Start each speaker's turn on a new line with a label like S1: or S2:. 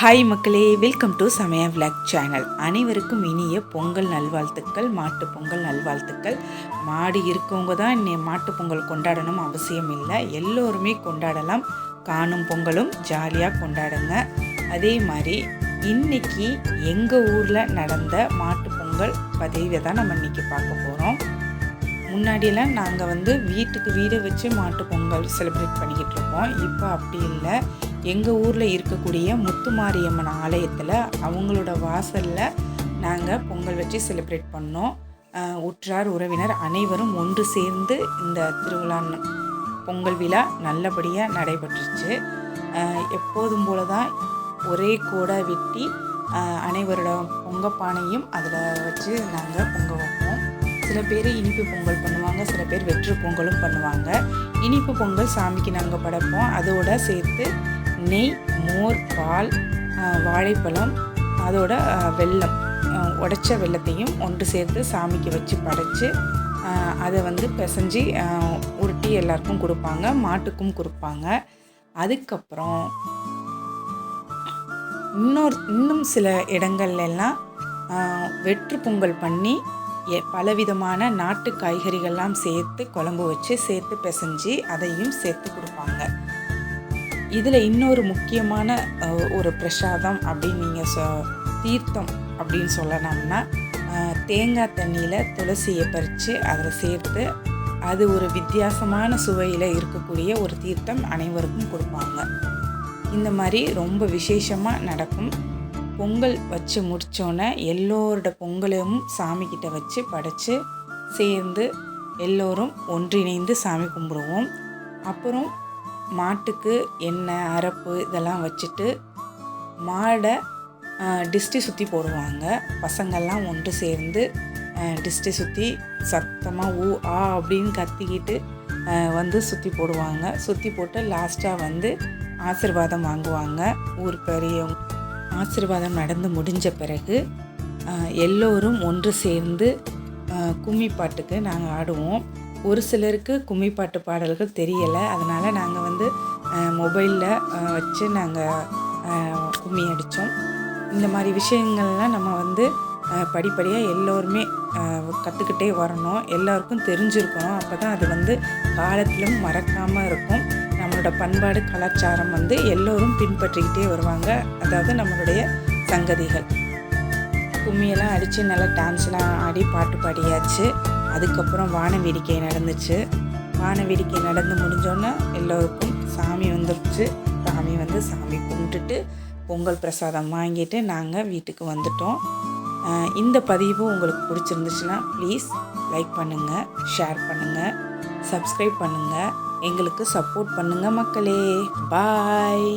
S1: Hi மக்களே. Welcome to Samaya vlog channel அனைவருக்கும் இனிய பொங்கல் நல்வாழ்த்துக்கள் மாட்டு பொங்கல் நல்வாழ்த்துக்கள். மாடு இருக்கவங்க தான் இன்னை மாட்டு பொங்கல் கொண்டாடணும் அவசியம் இல்லை. எல்லோருமே கொண்டாடலாம். காணும் பொங்கலும் ஜாலியாக கொண்டாடுங்க. அதே மாதிரி இன்னைக்கு எங்கள் ஊரில் நடந்த மாட்டு பொங்கல் பதிவை தான் நம்ம இன்னைக்கு பார்க்க போகிறோம் முன்னாடியெல்லாம் நாங்கள் வந்து வீட்டுக்கு வீடு வச்சு மாட்டு பொங்கல் செலிப்ரேட் பண்ணிக்கிட்டு இருப்போம். இப்போ அப்படி இல்லை. எங்கள் ஊரில் இருக்கக்கூடிய முத்துமாரியம்மன் ஆலயத்தில் அவங்களோட வாசலில் நாங்கள் பொங்கல் வச்சு செலிப்ரேட் பண்ணோம். உற்றார் உறவினர் அனைவரும் ஒன்று சேர்ந்து இந்த திருவிழா பொங்கல் விழா நல்லபடியாக நடைபெற்றுச்சு. எப்போதும் போல தான் ஒரே கோடை வெட்டி அனைவரோட பொங்கப்பானையும் அதில் வச்சு நாங்கள் பொங்க வைப்போம். சில பேர் இனிப்பு பொங்கல் பண்ணுவாங்க சில பேர் வெற்று பொங்கலும் பண்ணுவாங்க. இனிப்பு பொங்கல் சாமிக்கு நாங்கள் படைப்போம். அதோட சேர்த்து நெய் மோர் பால் வாழைப்பழம் அதோட வெள்ளம் வெல்லம் உடைச்ச வெள்ளத்தையும் ஒன்று சேர்த்து சாமிக்கு வச்சு படைச்சு அதை வந்து பிசைஞ்சு உருட்டி எல்லாருக்கும் கொடுப்பாங்க மாட்டுக்கும் கொடுப்பாங்க. அதுக்கப்புறம் இன்னொரு இன்னும் சில இடங்கள்லாம் வெற்று பொங்கல் பண்ணி எ- பலவிதமான நாட்டு காய்கறிகள்லாம் சேர்த்து குழம்பு வச்சு சேர்த்து பிசைஞ்சு அதையும் சேர்த்து கொடுப்பாங்க. இதில் இன்னொரு முக்கியமான ஒரு பிரசாதம் அப்படின்னு நீங்கள் சொ தீர்த்தம் அப்படின்னு சொல்லணும்னா தேங்காய் தண்ணியில் துளசியை பறித்து அதில் சேர்த்து அது ஒரு வித்தியாசமான சுவையில் இருக்கக்கூடிய ஒரு தீர்த்தம் அனைவருக்கும் கொடுப்பாங்க. இந்த மாதிரி ரொம்ப விசேஷமாக நடக்கும். பொங்கல் வச்சு முடித்தோன்னே எல்லோரோட பொங்கலையும் சாமிக்கிட்ட வச்சு படைத்து சேர்ந்து எல்லோரும் ஒன்றிணைந்து சாமி கும்பிடுவோம். அப்புறம் மாட்டுக்கு எண்ணெய் அரப்பு இதெல்லாம் வச்சுட்டு மாடை டிஸ்டி சுற்றி போடுவாங்க. பசங்கள்லாம் ஒன்று சேர்ந்து டிஸ்டி சுற்றி சத்தமாக ஊ ஆ அப்படின்னு கத்திக்கிட்டு வந்து சுற்றி போடுவாங்க. சுற்றி போட்டு லாஸ்ட்டாக வந்து ஆசிர்வாதம் வாங்குவாங்க. ஊர் பெரியவங்க. ஆசிர்வாதம் நடந்து முடிஞ்ச பிறகு எல்லோரும் ஒன்று சேர்ந்து கும்மி பாட்டுக்கு நாங்கள் ஆடுவோம். ஒரு சிலருக்கு கும்மி பாட்டு பாடல்கள் தெரியலை. அதனால் நாங்கள் வந்து மொபைலில் வச்சு நாங்கள் கும்மி அடித்தோம் இந்த மாதிரி விஷயங்கள்லாம் நம்ம வந்து படிப்படியாக எல்லோருமே கற்றுக்கிட்டே வரணும். எல்லாருக்கும் தெரிஞ்சிருக்கணும். அப்போ தான் அது வந்து காலத்திலும் மறக்காமல் இருக்கும். நம்மளோட பண்பாடு கலாச்சாரம் வந்து எல்லோரும் பின்பற்றிக்கிட்டே வருவாங்க. அதாவது நம்மளுடைய சங்கதிகள். கும்மியெல்லாம் அடித்து நல்லா டான்ஸ்லாம் ஆடி பாட்டு பாடியாச்சு. அதுக்கப்புறம் வான வேடிக்கை நடந்துச்சு. வான வேடிக்கை நடந்து முடிஞ்சோன்னே எல்லோருக்கும் சாமி வந்துருச்சு. சாமி வந்து சாமி கும்பிட்டுட்டு பொங்கல் பிரசாதம் வாங்கிட்டு நாங்கள் வீட்டுக்கு வந்துட்டோம். இந்த பதிவு உங்களுக்கு பிடிச்சிருந்துச்சுன்னா ப்ளீஸ் லைக் பண்ணுங்கள் ஷேர் பண்ணுங்கள் சப்ஸ்கிரைப் பண்ணுங்கள் எங்களுக்கு சப்போர்ட் பண்ணுங்கள் மக்களே. பாய்.